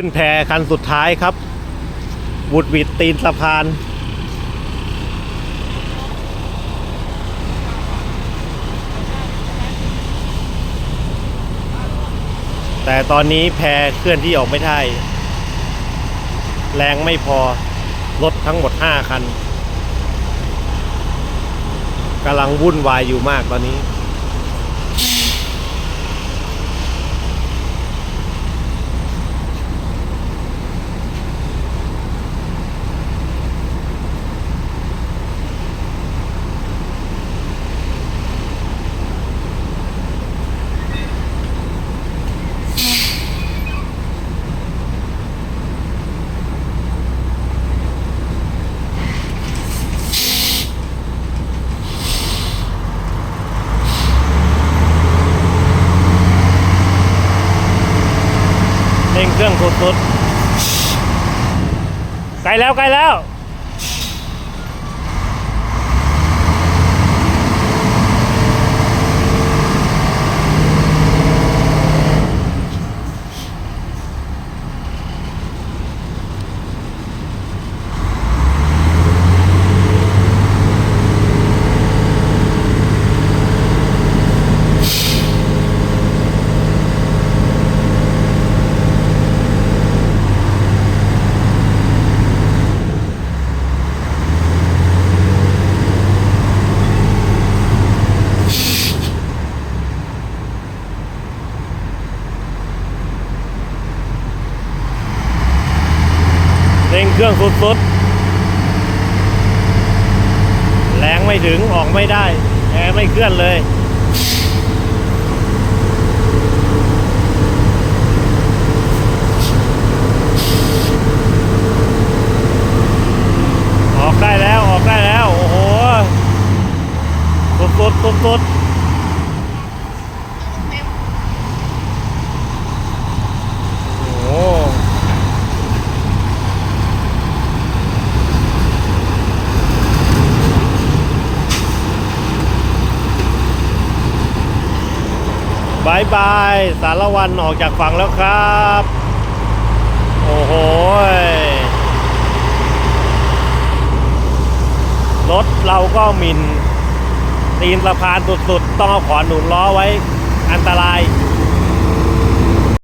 ขึ้นแพคันสุดท้ายครับบุดวิดตีนสะพาน แต่ตอนนี้แพเคลื่อนที่ออกไม่ได้ แรงไม่พอ รถทั้งหมด 5 คันกำลังวุ่นวายอยู่มากตอนนี้ เครื่องสุดๆ ไกลแล้วไกลแล้ว เร่งเครื่องสุดๆ แรงไม่ถึงออกไม่ได้แอร์ไม่เคลื่อนเลย ออกได้แล้วออกได้แล้ว โอ้โห สุดๆสุดๆ บายบาย สารวันออกจากฝั่งแล้วครับ โอ้โหยรถเราก็มินตีนสะพานสุดๆ ต้องเอาขอนหนุนล้อไว้ อันตราย